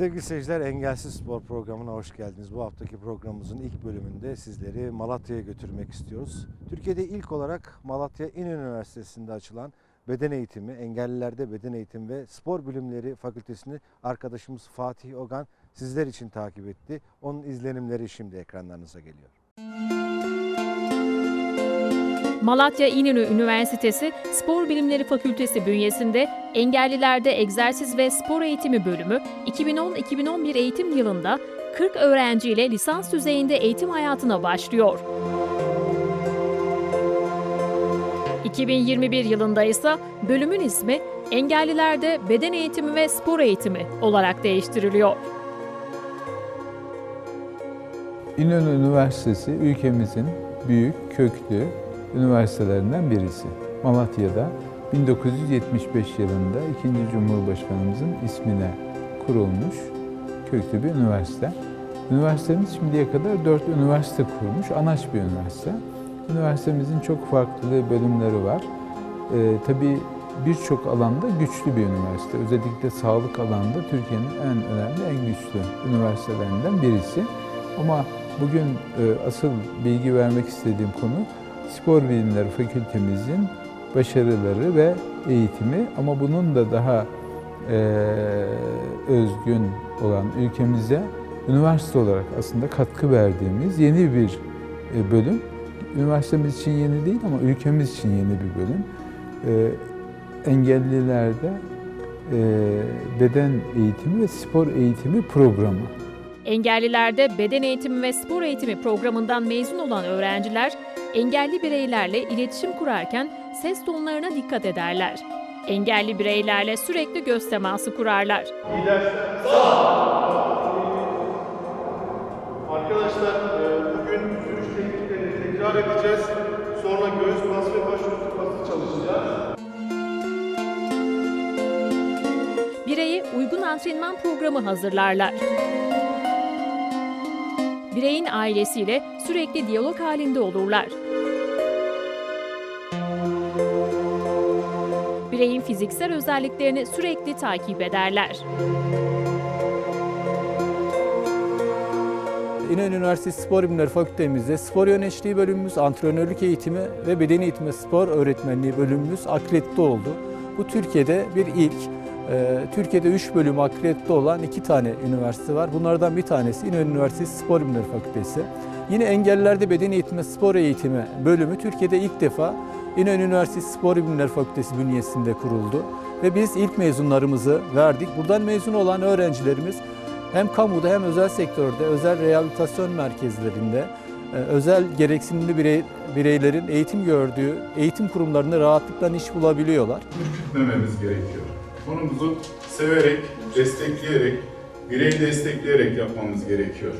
Sevgili seyirciler Engelsiz Spor programına hoş geldiniz. Bu haftaki programımızın ilk bölümünde sizleri Malatya'ya götürmek istiyoruz. Türkiye'de ilk olarak Malatya İnönü Üniversitesi'nde açılan beden eğitimi, engellilerde beden eğitimi ve spor bilimleri fakültesini arkadaşımız Fatih Ogan sizler için takip etti. Onun izlenimleri şimdi ekranlarınıza geliyor. Malatya İnönü Üniversitesi Spor Bilimleri Fakültesi bünyesinde Engellilerde Egzersiz ve Spor Eğitimi bölümü 2010-2011 eğitim yılında 40 öğrenciyle lisans düzeyinde eğitim hayatına başlıyor. 2021 yılında ise bölümün ismi Engellilerde Beden Eğitimi ve Spor Eğitimi olarak değiştiriliyor. İnönü Üniversitesi ülkemizin büyük, köklü üniversitelerinden birisi. Malatya'da 1975 yılında 2. Cumhurbaşkanımızın ismine kurulmuş köklü bir üniversite. Üniversitemiz şimdiye kadar 4 üniversite kurmuş, anaç bir üniversite. Üniversitemizin çok farklı bölümleri var. Ee, tabii birçok alanda güçlü bir üniversite. Özellikle sağlık alanında Türkiye'nin en önemli, en güçlü üniversitelerinden birisi. Ama bugün e, asıl bilgi vermek istediğim konu Spor Bilimleri Fakültemizin başarıları ve eğitimi ama bunun da daha e, özgün olan ülkemize üniversite olarak aslında katkı verdiğimiz yeni bir e, bölüm. Üniversitemiz için yeni değil ama ülkemiz için yeni bir bölüm. E, engellilerde e, beden eğitimi ve spor eğitimi programı. Engellilerde beden eğitimi ve spor eğitimi programından mezun olan öğrenciler engelli bireylerle iletişim kurarken ses tonlarına dikkat ederler. Engelli bireylerle sürekli göz teması kurarlar. Arkadaşlar e, bugün sürüş tekniklerini tekrar edeceğiz. Sonra göğüs bası ve baş üstü bası çalışacağız. Bireye uygun antrenman programı hazırlarlar. Bireyin ailesiyle sürekli diyalog halinde olurlar. Bireyin fiziksel özelliklerini sürekli takip ederler. İnönü Üniversitesi Spor Bilimleri Fakültemizde spor yönetişliği bölümümüz, antrenörlük eğitimi ve beden eğitimi spor öğretmenliği bölümümüz akredite oldu. Bu Türkiye'de bir ilk. Ee, Türkiye'de 3 bölüm akredite olan iki tane üniversite var. Bunlardan bir tanesi İnönü Üniversitesi Spor Bilimleri Fakültesi. Yine engellilerde beden eğitimi spor eğitimi bölümü Türkiye'de ilk defa İnönü Üniversitesi Spor Bilimleri Fakültesi bünyesinde kuruldu. Ve biz ilk mezunlarımızı verdik. Buradan mezun olan öğrencilerimiz hem kamuda hem özel sektörde, özel rehabilitasyon merkezlerinde, e, özel gereksinimli birey, bireylerin eğitim gördüğü eğitim kurumlarında rahatlıkla iş bulabiliyorlar. ürkütmememiz gerekiyor. Konumuzu severek, destekleyerek, bireyi destekleyerek yapmamız gerekiyor.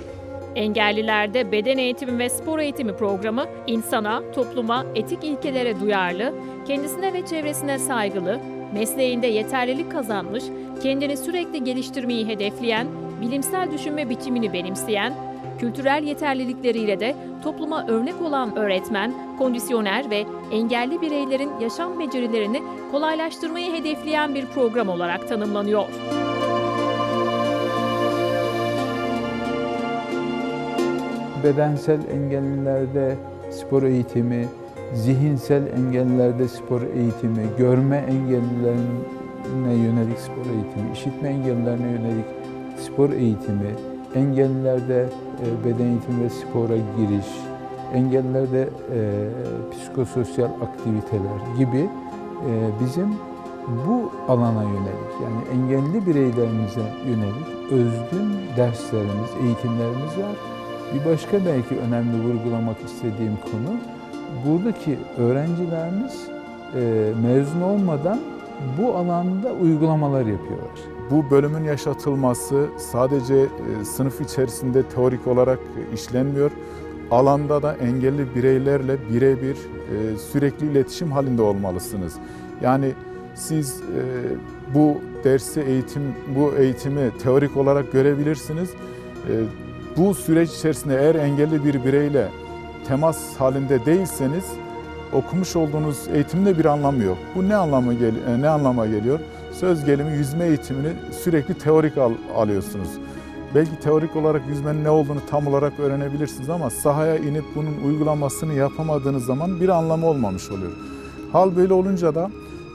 Engellilerde beden eğitimi ve spor eğitimi programı insana, topluma, etik ilkelere duyarlı, kendisine ve çevresine saygılı, mesleğinde yeterlilik kazanmış, kendini sürekli geliştirmeyi hedefleyen, bilimsel düşünme biçimini benimseyen, kültürel yeterlilikleriyle de topluma örnek olan öğretmen, kondisyoner ve engelli bireylerin yaşam becerilerini kolaylaştırmayı hedefleyen bir program olarak tanımlanıyor. bedensel engellilerde spor eğitimi, zihinsel engellilerde spor eğitimi, görme engellilerine yönelik spor eğitimi, işitme engellilerine yönelik spor eğitimi, engellilerde e, beden eğitimi ve spora giriş, engellilerde e, psikososyal aktiviteler gibi e, bizim bu alana yönelik yani engelli bireylerimize yönelik özgün derslerimiz, eğitimlerimiz var. Bir başka belki önemli vurgulamak istediğim konu, buradaki öğrencilerimiz mezun olmadan bu alanda uygulamalar yapıyorlar. Bu bölümün yaşatılması sadece e, sınıf içerisinde teorik olarak işlenmiyor. Alanda da engelli bireylerle birebir e, sürekli iletişim halinde olmalısınız. Yani siz e, bu dersi eğitim bu eğitimi teorik olarak görebilirsiniz. Bu süreç içerisinde eğer engelli bir bireyle temas halinde değilseniz okumuş olduğunuz eğitimde bir anlamı yok. Bu ne anlama gel e, ne anlama geliyor? söz gelimi yüzme eğitimini sürekli teorik al- alıyorsunuz. Belki teorik olarak yüzmenin ne olduğunu tam olarak öğrenebilirsiniz ama sahaya inip bunun uygulamasını yapamadığınız zaman bir anlamı olmamış oluyor. Hal böyle olunca da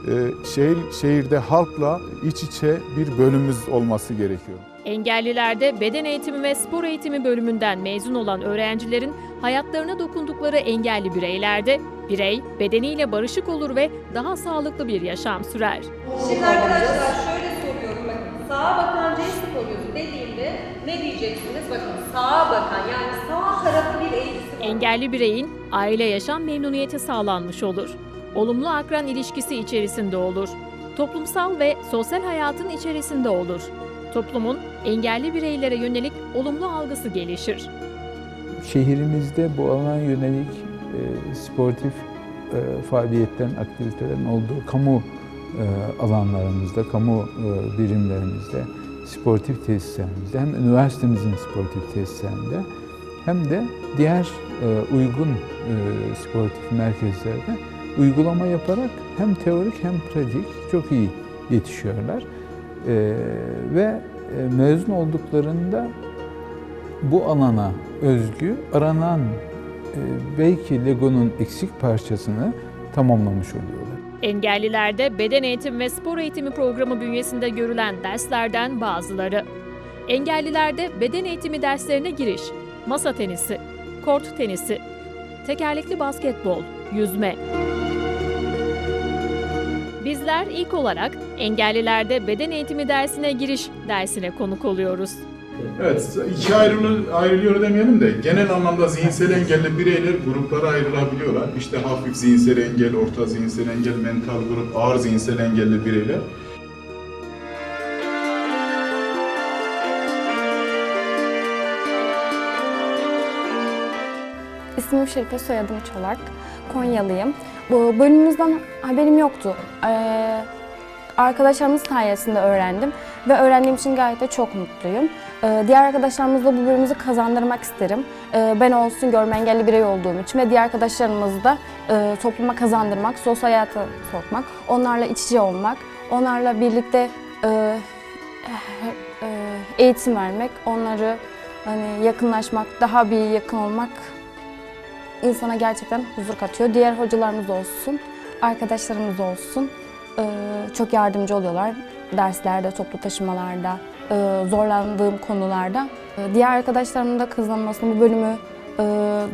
e, şehir şehirde halkla iç içe bir bölümümüz olması gerekiyor. Engellilerde beden eğitimi ve spor eğitimi bölümünden mezun olan öğrencilerin hayatlarına dokundukları engelli bireylerde birey bedeniyle barışık olur ve daha sağlıklı bir yaşam sürer. Şimdi arkadaşlar şöyle soruyorum bakın. Sağa bakan C sporuyordu dediğimde ne diyeceksiniz? Bakın sağa bakan yani sağ tarafı bir eğrisi var. Engelli bireyin aile yaşam memnuniyeti sağlanmış olur. Olumlu akran ilişkisi içerisinde olur. Toplumsal ve sosyal hayatın içerisinde olur. Toplumun engelli bireylere yönelik olumlu algısı gelişir. Şehrimizde bu alana yönelik e, sportif e, faaliyetlerin, aktivitelerin olduğu kamu e, alanlarımızda, kamu e, birimlerimizde, sportif tesislerimizde, hem üniversitemizin sportif tesislerinde hem de diğer e, uygun e, sportif merkezlerde uygulama yaparak hem teorik hem pratik çok iyi yetişiyorlar. E, ve e, mezun olduklarında bu alana özgü aranan e, belki Lego'nun eksik parçasını tamamlamış oluyorlar. Engellilerde beden eğitimi ve spor eğitimi programı bünyesinde görülen derslerden bazıları. Engellilerde beden eğitimi derslerine giriş, masa tenisi, kort tenisi, tekerlekli basketbol, yüzme. Bizler ilk olarak engellilerde beden eğitimi dersine giriş dersine konuk oluyoruz. Evet, ikiye ayrılı, ayrılıyor demeyelim de genel anlamda zihinsel engelli bireyler gruplara ayrılabiliyorlar. İşte hafif zihinsel engel, orta zihinsel engel, mental grup, ağır zihinsel engelli bireyler. İsmim Şerife, soyadım Çolak. Konyalıyım. Bu bölümümüzden haberim yoktu. Ee, arkadaşlarımız sayesinde öğrendim ve öğrendiğim için gayet de çok mutluyum. Ee, diğer arkadaşlarımızla bu bölümümüzü kazandırmak isterim. Ee, ben olsun görme engelli birey olduğum için ve diğer arkadaşlarımızı da e, topluma kazandırmak, sosyal hayata sokmak, onlarla iç içe olmak, onlarla birlikte e, e, eğitim vermek, onları hani yakınlaşmak, daha bir yakın olmak insana gerçekten huzur katıyor. Diğer hocalarımız olsun, arkadaşlarımız olsun çok yardımcı oluyorlar. Derslerde, toplu taşımalarda, eee, zorlandığım konularda. Eee, Diğer arkadaşlarımın da kazanmasını, bu bölümü eee,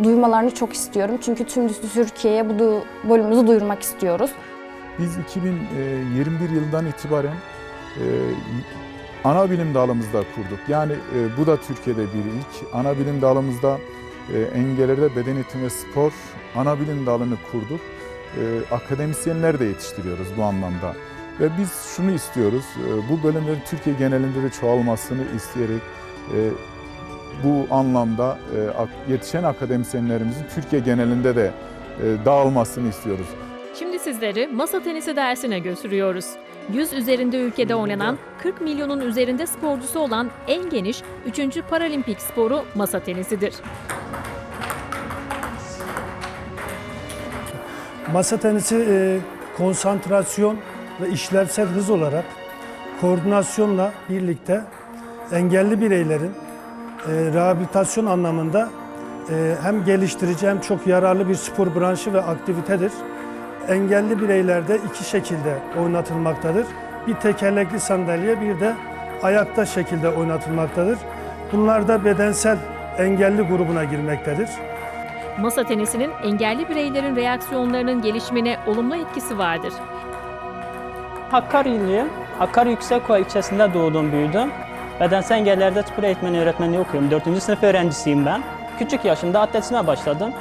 duymalarını çok istiyorum. Çünkü tüm Türkiye'ye bu bölümümüzü duyurmak istiyoruz. Biz 2021 yılından itibaren e, ana bilim dalımızda kurduk. Yani e, bu da Türkiye'de bir ilk. Ana bilim dalımızda e, engellerde beden eğitimi spor ana bilim dalını kurduk. E, akademisyenler de yetiştiriyoruz bu anlamda. Ve biz şunu istiyoruz, e, bu bölümlerin Türkiye genelinde de çoğalmasını isteyerek e, bu anlamda e, yetişen akademisyenlerimizin Türkiye genelinde de dağılmasını istiyoruz. Şimdi sizleri masa tenisi dersine götürüyoruz. 100 üzerinde ülkede oynanan 40 milyonun üzerinde sporcusu olan en geniş 3. paralimpik sporu masa tenisidir. Masa tenisi konsantrasyon ve işlevsel hız olarak koordinasyonla birlikte engelli bireylerin e, rehabilitasyon anlamında e, hem geliştirici hem çok yararlı bir spor branşı ve aktivitedir. Engelli bireylerde iki şekilde oynatılmaktadır. Bir tekerlekli sandalye bir de ayakta şekilde oynatılmaktadır. Bunlar da bedensel engelli grubuna girmektedir. Masa tenisinin engelli bireylerin reaksiyonlarının gelişimine olumlu etkisi vardır. Hakkari'liyim. Hakkari Yüksekova ilçesinde doğdum, büyüdüm. Bedensel engellerde spor eğitmeni öğretmenliği okuyorum. 4. sınıf öğrencisiyim ben. Küçük yaşımda atletizme başladım.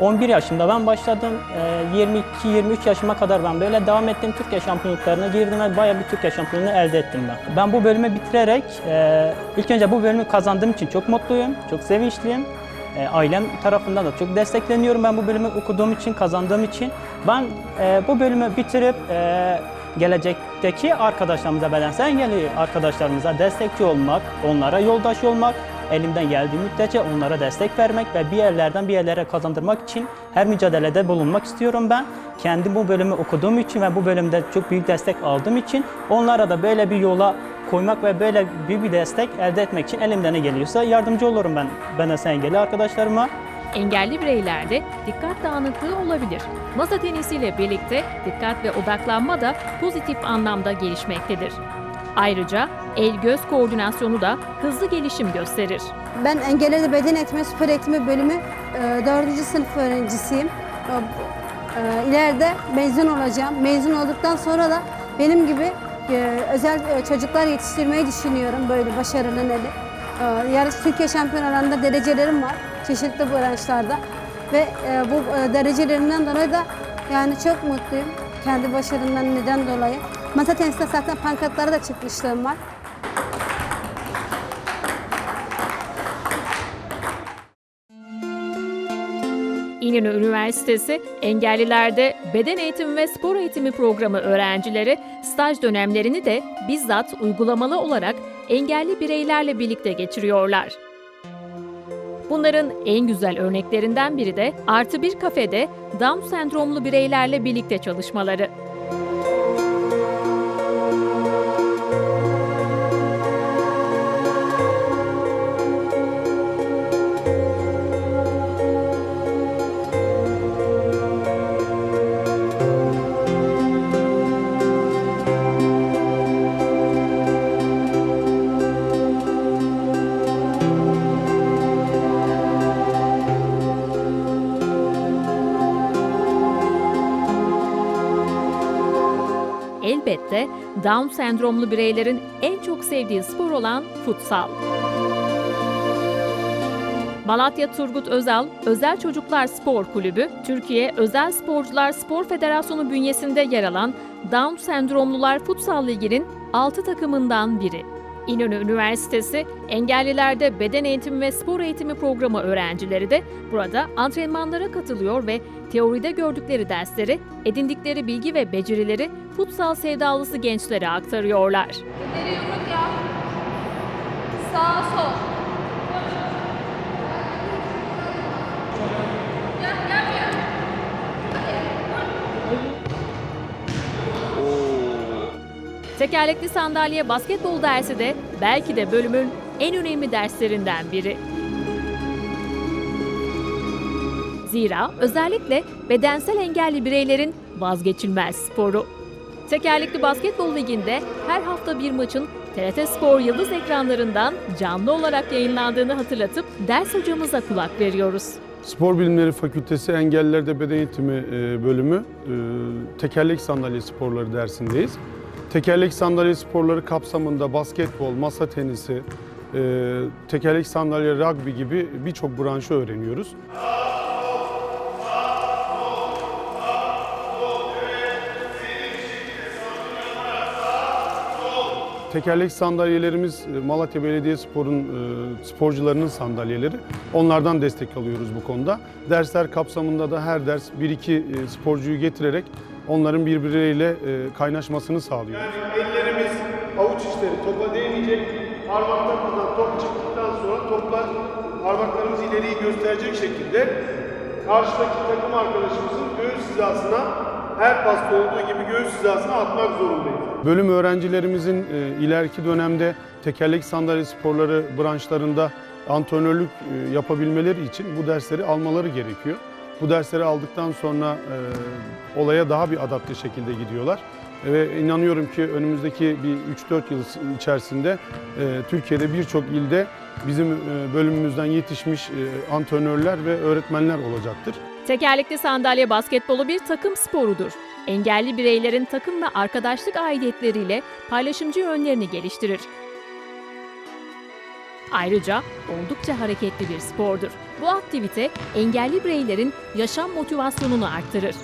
11 yaşında ben başladım. Ee, 22-23 yaşıma kadar ben böyle devam ettim. Türkiye şampiyonluklarına girdim ve bayağı bir Türkiye şampiyonluğu elde ettim ben. Ben bu bölümü bitirerek e, ilk önce bu bölümü kazandığım için çok mutluyum, çok sevinçliyim. E, Ailem tarafından da çok destekleniyorum ben bu bölümü okuduğum için, kazandığım için. Ben e, bu bölümü bitirip gelecekteki arkadaşlarımıza, bedensel engelli arkadaşlarımıza destekçi olmak, onlara yoldaş olmak, elimden geldiği müddetçe onlara destek vermek ve bir yerlerden bir yerlere kazandırmak için her mücadelede bulunmak istiyorum ben. Kendi bu bölümü okuduğum için ve bu bölümde çok büyük destek aldığım için onlara da böyle bir yola koymak ve böyle büyük bir destek elde etmek için elimden ne geliyorsa yardımcı olurum ben ben engelli arkadaşlarıma. Engelli bireylerde dikkat dağınıklığı olabilir. Masa tenisiyle birlikte dikkat ve odaklanma da pozitif anlamda gelişmektedir. Ayrıca el-göz koordinasyonu da hızlı gelişim gösterir. Ben engelli beden eğitimi spor eğitimi bölümü 4. sınıf öğrencisiyim. E, e, İleride mezun olacağım. Mezun olduktan sonra da benim gibi e, özel e, çocuklar yetiştirmeyi düşünüyorum böyle başarılı neli. E, Yarış Türkiye şampiyonalarında derecelerim var çeşitli branşlarda ve e, bu e, derecelerimden dolayı da yani çok mutluyum. Kendi başarımdan neden dolayı. Masa tenisinde zaten pankartlara da çıkmışlığım var. İnönü Üniversitesi engellilerde beden eğitimi ve spor eğitimi programı öğrencileri staj dönemlerini de bizzat uygulamalı olarak engelli bireylerle birlikte geçiriyorlar. Bunların en güzel örneklerinden biri de Artı Bir Kafede Down sendromlu bireylerle birlikte çalışmaları. Down sendromlu bireylerin en çok sevdiği spor olan futsal. Malatya Turgut Özal Özel Çocuklar Spor Kulübü, Türkiye Özel Sporcular Spor Federasyonu bünyesinde yer alan Down Sendromlular Futsal Ligi'nin 6 takımından biri. İnönü Üniversitesi Engellilerde Beden Eğitimi ve Spor Eğitimi Programı öğrencileri de burada antrenmanlara katılıyor ve teoride gördükleri dersleri, edindikleri bilgi ve becerileri futsal sevdalısı gençlere aktarıyorlar. İleri yumruk yap. Sağ sol. Tekerlekli sandalye basketbol dersi de belki de bölümün en önemli derslerinden biri. Zira özellikle bedensel engelli bireylerin vazgeçilmez sporu. Tekerlekli Basketbol Ligi'nde her hafta bir maçın TRT Spor Yıldız ekranlarından canlı olarak yayınlandığını hatırlatıp ders hocamıza kulak veriyoruz. Spor Bilimleri Fakültesi Engellilerde Beden Eğitimi e, bölümü e, tekerlek sandalye sporları dersindeyiz. Tekerlek sandalye sporları kapsamında basketbol, masa tenisi, e, tekerlek sandalye rugby gibi birçok branşı öğreniyoruz. Tekerlek sandalyelerimiz e, Malatya Belediyespor'un e, sporcularının sandalyeleri. Onlardan destek alıyoruz bu konuda. Dersler kapsamında da her ders 1-2 e, sporcuyu getirerek onların birbirleriyle kaynaşmasını sağlıyoruz. Yani ellerimiz avuç içleri topa değmeyecek. Parmaklarımızdan top çıktıktan sonra toplar parmaklarımız ileriyi gösterecek şekilde karşıdaki takım arkadaşımızın göğüs hizasına her pasta olduğu gibi göğüs hizasına atmak zorundayız. Bölüm öğrencilerimizin e, ileriki dönemde tekerlek sandalye sporları branşlarında antrenörlük e, yapabilmeleri için bu dersleri almaları gerekiyor. Bu dersleri aldıktan sonra e, olaya daha bir adapte şekilde gidiyorlar. Ve inanıyorum ki önümüzdeki bir 3-4 yıl içerisinde e, Türkiye'de birçok ilde bizim e, bölümümüzden yetişmiş e, antrenörler ve öğretmenler olacaktır. Tekerlekli sandalye basketbolu bir takım sporudur. Engelli bireylerin takım ve arkadaşlık aidiyetleriyle paylaşımcı yönlerini geliştirir. Ayrıca oldukça hareketli bir spordur. Bu aktivite engelli bireylerin yaşam motivasyonunu arttırır.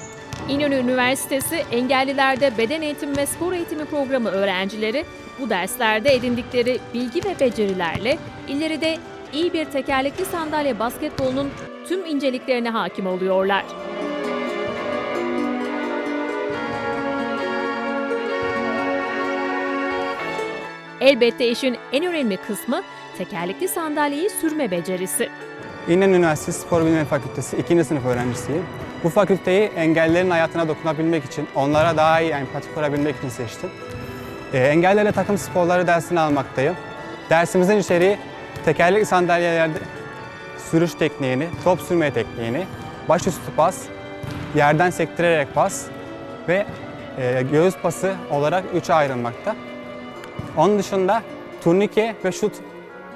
İnönü Üniversitesi Engellilerde Beden Eğitimi ve Spor Eğitimi Programı öğrencileri bu derslerde edindikleri bilgi ve becerilerle ileride iyi bir tekerlekli sandalye basketbolunun tüm inceliklerine hakim oluyorlar. Elbette işin en önemli kısmı tekerlekli sandalyeyi sürme becerisi. İnönü Üniversitesi Spor Bilimleri Fakültesi 2. sınıf öğrencisiyim. Bu fakülteyi engellilerin hayatına dokunabilmek için, onlara daha iyi empati kurabilmek için seçtim. Ee, engellilerle takım sporları dersini almaktayım. Dersimizin içeriği tekerlekli sandalyelerde sürüş tekniğini, top sürme tekniğini, başüstü pas, yerden sektirerek pas ve e, göğüs pası olarak üçe ayrılmakta. Onun dışında turnike ve şut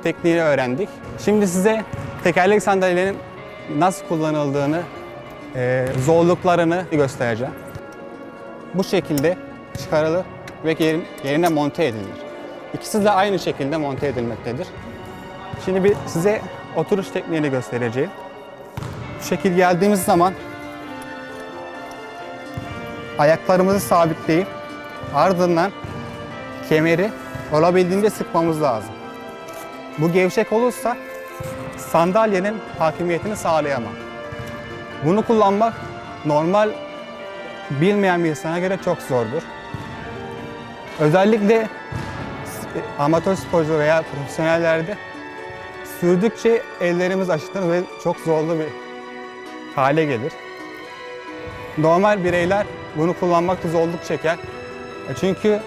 tekniğini öğrendik. Şimdi size tekerlek sandalyelerin nasıl kullanıldığını, e, zorluklarını göstereceğim. Bu şekilde çıkarılır ve yerin- yerine monte edilir. İkisi de aynı şekilde monte edilmektedir. Şimdi bir size oturuş tekniğini göstereceğim. Bu şekil geldiğimiz zaman ayaklarımızı sabitleyip ardından kemeri olabildiğince sıkmamız lazım. Bu gevşek olursa sandalyenin hakimiyetini sağlayamam. Bunu kullanmak normal bilmeyen bir insana göre çok zordur. Özellikle amatör sporcu veya profesyonellerde sürdükçe ellerimiz aşınır ve çok zorlu bir hale gelir. Normal bireyler bunu kullanmakta zorluk çeker. E Çünkü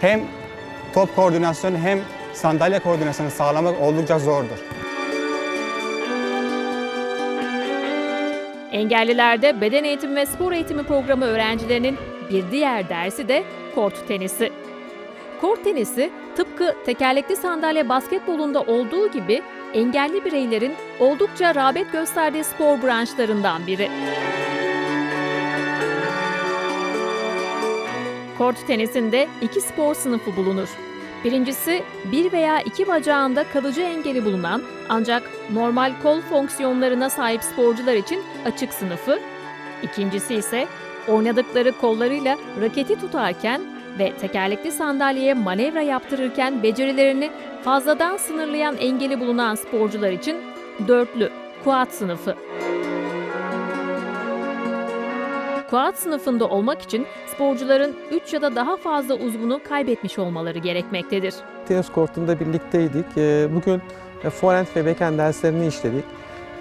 hem top koordinasyonu hem sandalye koordinasyonu sağlamak oldukça zordur. Engellilerde beden eğitimi ve spor eğitimi programı öğrencilerinin bir diğer dersi de kort tenisi. Kort tenisi tıpkı tekerlekli sandalye basketbolunda olduğu gibi engelli bireylerin oldukça rağbet gösterdiği spor branşlarından biri. Kort tenisinde iki spor sınıfı bulunur. Birincisi bir veya iki bacağında kalıcı engeli bulunan ancak normal kol fonksiyonlarına sahip sporcular için açık sınıfı. İkincisi ise oynadıkları kollarıyla raketi tutarken ve tekerlekli sandalyeye manevra yaptırırken becerilerini fazladan sınırlayan engeli bulunan sporcular için dörtlü, kuat sınıfı. Kuat sınıfında olmak için sporcuların 3 ya da daha fazla uzvunu kaybetmiş olmaları gerekmektedir. Tenis kortunda birlikteydik. Ee, Bugün e, forehand ve backhand derslerini işledik.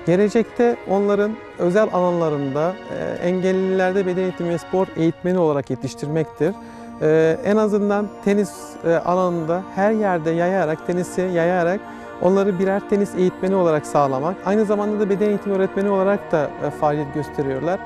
Gelecekte onların özel alanlarında e, engellilerde beden eğitimi ve spor eğitmeni olarak yetiştirmektir. Ee, En azından tenis e, alanında her yerde yayarak, tenisi yayarak onları birer tenis eğitmeni olarak sağlamak. Aynı zamanda da beden eğitimi öğretmeni olarak da e, faaliyet gösteriyorlar.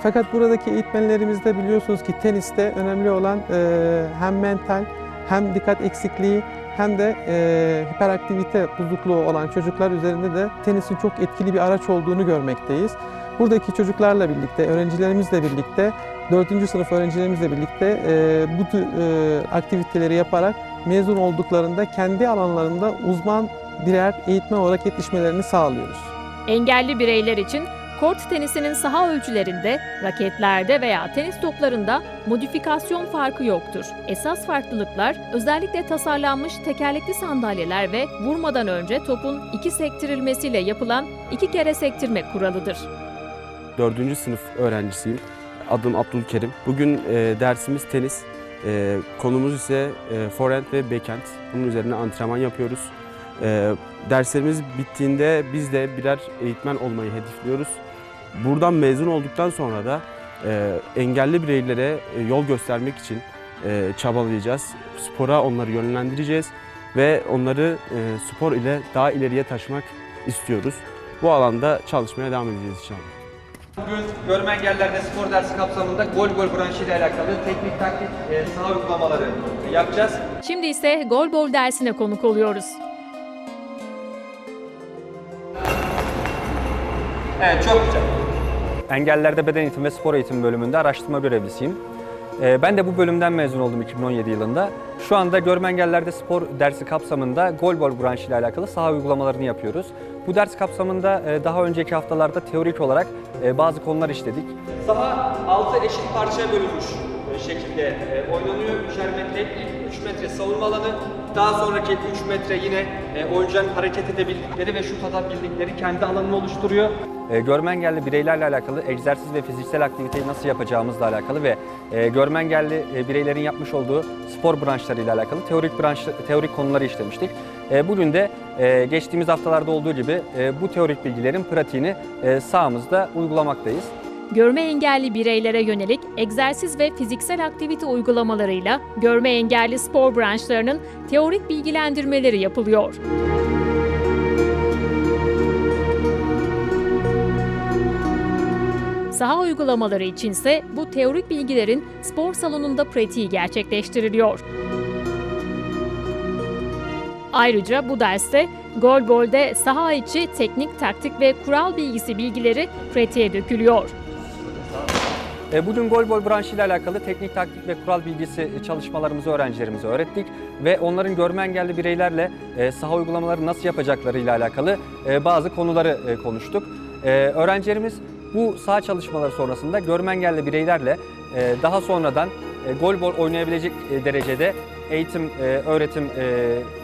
Fakat buradaki eğitmenlerimizde biliyorsunuz ki teniste önemli olan e, hem mental hem dikkat eksikliği hem de e, hiperaktivite bozukluğu olan çocuklar üzerinde de tenisin çok etkili bir araç olduğunu görmekteyiz. Buradaki çocuklarla birlikte, öğrencilerimizle birlikte, 4. sınıf öğrencilerimizle birlikte e, bu tür e, aktiviteleri yaparak mezun olduklarında kendi alanlarında uzman birer eğitmen olarak yetişmelerini sağlıyoruz. Engelli bireyler için kort tenisinin saha ölçülerinde, raketlerde veya tenis toplarında modifikasyon farkı yoktur. Esas farklılıklar özellikle tasarlanmış tekerlekli sandalyeler ve vurmadan önce topun iki sektirilmesiyle yapılan iki kere sektirme kuralıdır. 4. sınıf öğrencisiyim. Adım Abdülkerim. Bugün e, dersimiz tenis. E, konumuz ise e, forehand ve backhand. Bunun üzerine antrenman yapıyoruz. E, derslerimiz bittiğinde biz de birer eğitmen olmayı hedefliyoruz. Buradan mezun olduktan sonra da e, engelli bireylere e, yol göstermek için e, çabalayacağız. Spora onları yönlendireceğiz ve onları e, spor ile daha ileriye taşımak istiyoruz. Bu alanda çalışmaya devam edeceğiz inşallah. Bugün görme engellerde spor dersi kapsamında gol gol branşı ile alakalı teknik taktik e, saha uygulamaları yapacağız. Şimdi ise gol bol dersine konuk oluyoruz. Evet çok güzel. Engellerde Beden Eğitimi ve Spor Eğitimi bölümünde araştırma görevlisiyim. Ee, Ben de bu bölümden mezun oldum 2017 yılında. Şu anda görme engellerde spor dersi kapsamında golbol branşı ile alakalı saha uygulamalarını yapıyoruz. Bu ders kapsamında e, daha önceki haftalarda teorik olarak e, bazı konular işledik. Saha 6 eşit parçaya bölünmüş e, şekilde oynanıyor. 3'er metre ilk 3 metre savunma alanı, daha sonraki 3 metre yine oyuncuların hareket edebildikleri ve şut atabildikleri kendi alanını oluşturuyor. E, Görme engelli bireylerle alakalı egzersiz ve fiziksel aktiviteyi nasıl yapacağımızla alakalı ve e, görme engelli e, bireylerin yapmış olduğu spor branşlarıyla alakalı teorik branş teorik konuları işlemiştik. E, bugün de e, geçtiğimiz haftalarda olduğu gibi e, bu teorik bilgilerin pratiğini e, sahamızda uygulamaktayız. Görme engelli bireylere yönelik egzersiz ve fiziksel aktivite uygulamalarıyla görme engelli spor branşlarının teorik bilgilendirmeleri yapılıyor. Saha uygulamaları içinse bu teorik bilgilerin spor salonunda pratiği gerçekleştiriliyor. Ayrıca bu derste golbolde saha içi teknik, taktik ve kural bilgisi bilgileri pratiğe dökülüyor. E, Bugün golbol branşı ile alakalı teknik, taktik ve kural bilgisi çalışmalarımızı öğrencilerimize öğrettik ve onların görme engelli bireylerle e, saha uygulamaları nasıl yapacakları ile alakalı e, bazı konuları e, konuştuk. E, Öğrencilerimiz bu saha çalışmaları sonrasında görme engelli bireylerle e, daha sonradan e, golbol oynayabilecek e, derecede eğitim, e, öğretim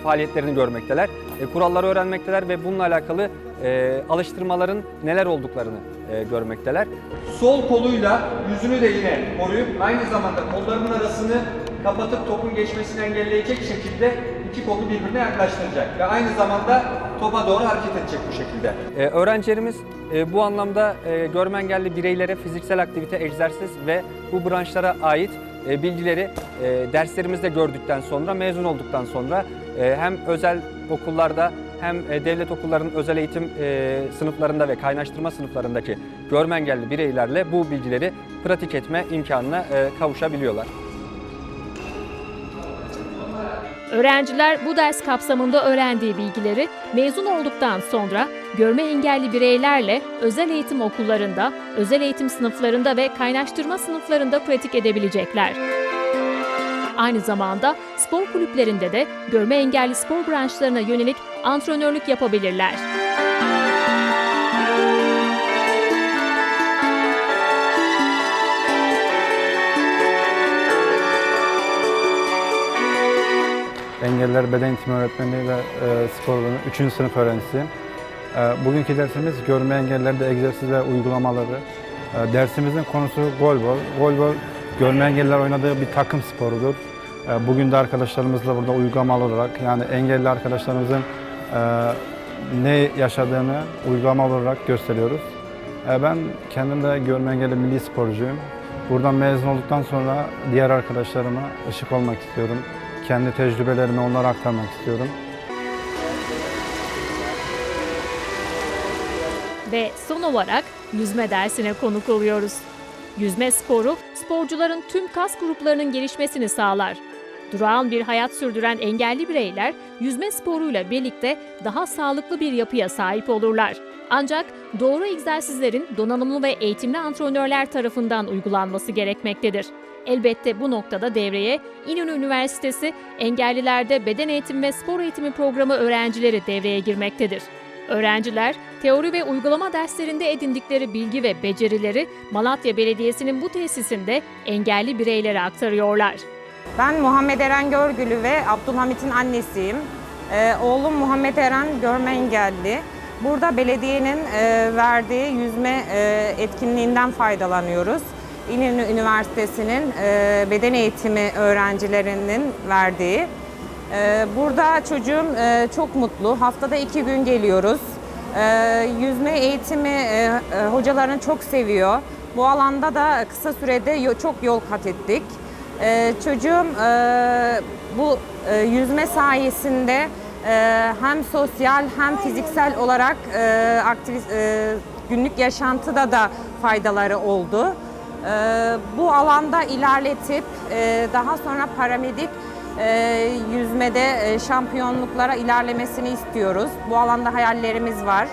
faaliyetlerini görmekteler. Kuralları öğrenmekteler ve bununla alakalı alıştırmaların neler olduklarını e, görmekteler. Sol koluyla yüzünü de yine koruyup aynı zamanda kollarının arasını kapatıp topun geçmesini engelleyecek şekilde iki kolu birbirine yaklaştıracak ve aynı zamanda topa doğru hareket edecek bu şekilde. Ee, öğrencilerimiz e, bu anlamda e, görme engelli bireylere fiziksel aktivite, egzersiz ve bu branşlara ait e, bilgileri e, derslerimizde gördükten sonra, mezun olduktan sonra e, hem özel okullarda hem e, devlet okullarının özel eğitim e, sınıflarında ve kaynaştırma sınıflarındaki görme engelli bireylerle bu bilgileri pratik etme imkanına e, kavuşabiliyorlar. Öğrenciler bu ders kapsamında öğrendiği bilgileri mezun olduktan sonra görme engelli bireylerle özel eğitim okullarında, özel eğitim sınıflarında ve kaynaştırma sınıflarında pratik edebilecekler. Aynı zamanda spor kulüplerinde de görme engelli spor branşlarına yönelik antrenörlük yapabilirler. Engelliler Beden Eğitimi Öğretmenliği ve e, Spor Bölümü 3. sınıf öğrencisiyim. E, bugünkü dersimiz görme engellilerde egzersiz ve uygulamaları. E, dersimizin konusu golbol. Golbol görme engelliler oynadığı bir takım sporudur. E, bugün de arkadaşlarımızla burada uygulamalı olarak yani engelli arkadaşlarımızın e, ne yaşadığını uygulamalı olarak gösteriyoruz. E, ben kendim de görme engelli milli sporcuyum. Buradan mezun olduktan sonra diğer arkadaşlarıma ışık olmak istiyorum. Kendi tecrübelerimi onlara aktarmak istiyorum. Ve son olarak yüzme dersine konuk oluyoruz. Yüzme sporu sporcuların tüm kas gruplarının gelişmesini sağlar. Durağan bir hayat sürdüren engelli bireyler yüzme sporuyla birlikte daha sağlıklı bir yapıya sahip olurlar. Ancak doğru egzersizlerin donanımlı ve eğitimli antrenörler tarafından uygulanması gerekmektedir. Elbette bu noktada devreye İnönü Üniversitesi Engellilerde Beden Eğitimi ve Spor Eğitimi Programı öğrencileri devreye girmektedir. Öğrenciler teori ve uygulama derslerinde edindikleri bilgi ve becerileri Malatya Belediyesi'nin bu tesisinde engelli bireylere aktarıyorlar. Ben Muhammed Eren Görgülü ve Abdülhamit'in annesiyim. Ee, oğlum Muhammed Eren görme engelli. Burada belediyenin e, verdiği yüzme e, etkinliğinden faydalanıyoruz. İnönü Üniversitesi'nin e, beden eğitimi öğrencilerinin verdiği. E, burada çocuğum e, çok mutlu. Haftada iki gün geliyoruz. Yüzme eğitimi hocalarını çok seviyor. Bu alanda da kısa sürede çok yol kat ettik. Çocuğum bu yüzme sayesinde hem sosyal hem fiziksel olarak e, günlük yaşantıda da faydaları oldu. E, bu alanda ilerletip e, daha sonra paramedik e, yüzmede e, şampiyonluklara ilerlemesini istiyoruz. Bu alanda hayallerimiz var.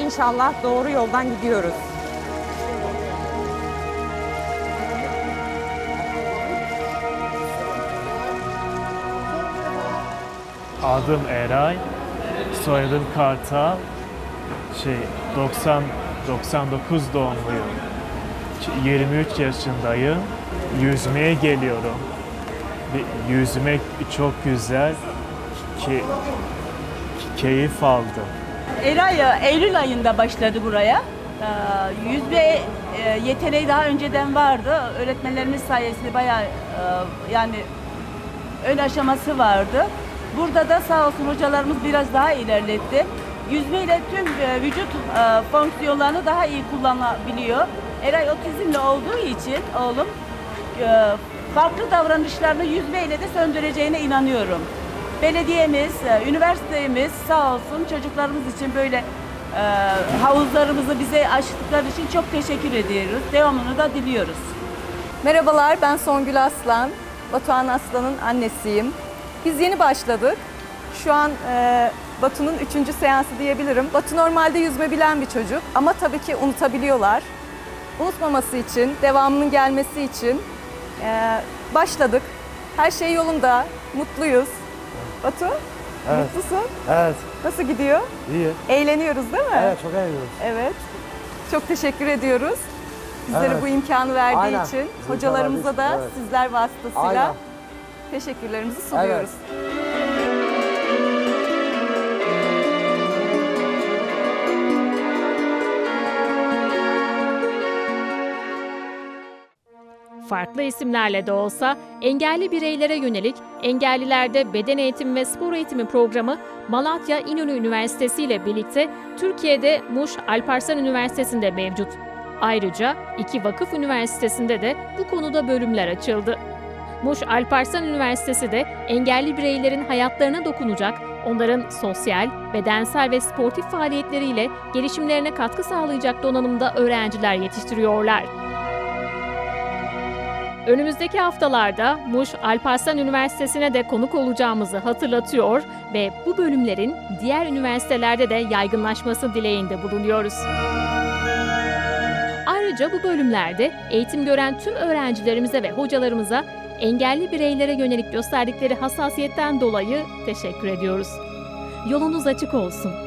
İnşallah doğru yoldan gidiyoruz. Adım Eray, soyadım Kartal. Şey 90 99 doğumluyum. Ç- 23 yaşındayım. Yüzmeye geliyorum. Yüzmek çok güzel ki keyif aldım. Eray e, Eylül ayında başladı buraya. Ee, Yüzme e, yeteneği daha önceden vardı. Öğretmenlerimiz sayesinde bayağı e, yani ön aşaması vardı. Burada da sağ olsun hocalarımız biraz daha ilerletti. Yüzme ile tüm e, vücut e, fonksiyonlarını daha iyi kullanabiliyor. Eray otizmli olduğu için oğlum e, farklı davranışlarını yüzme ile de söndüreceğine inanıyorum. Belediyemiz, e, üniversitemiz sağ olsun çocuklarımız için böyle e, havuzlarımızı bize açtıkları için çok teşekkür ediyoruz. Devamını da diliyoruz. Merhabalar, ben Songül Aslan. Batuhan Aslan'ın annesiyim. Biz yeni başladık. Şu an e, Batu'nun üçüncü seansı diyebilirim. Batu normalde yüzme bilen bir çocuk ama tabii ki unutabiliyorlar. Unutmaması için, devamının gelmesi için e, başladık. Her şey yolunda, mutluyuz. Batu, Evet. mutlusun. Evet, Nasıl gidiyor? iyi. Eğleniyoruz değil mi? Evet, çok eğleniyoruz. Evet. Çok teşekkür ediyoruz. Bizlere Evet. bu imkanı verdiği Aynen. için. Hocalarımıza da değil. sizler vasıtasıyla Aynen. teşekkürlerimizi sunuyoruz. Farklı isimlerle de olsa engelli bireylere yönelik Engellilerde Beden Eğitimi ve Spor Eğitimi programı Malatya İnönü Üniversitesi ile birlikte Türkiye'de Muş Alparslan Üniversitesi'nde mevcut. Ayrıca iki vakıf üniversitesinde de bu konuda bölümler açıldı. Muş Alparslan Üniversitesi de engelli bireylerin hayatlarına dokunacak, onların sosyal, bedensel ve sportif faaliyetleriyle gelişimlerine katkı sağlayacak donanımda öğrenciler yetiştiriyorlar. Önümüzdeki haftalarda Muş Alparslan Üniversitesi'ne de konuk olacağımızı hatırlatıyor ve bu bölümlerin diğer üniversitelerde de yaygınlaşması dileğinde bulunuyoruz. Ayrıca bu bölümlerde eğitim gören tüm öğrencilerimize ve hocalarımıza engelli bireylere yönelik gösterdikleri hassasiyetten dolayı teşekkür ediyoruz. Yolunuz açık olsun.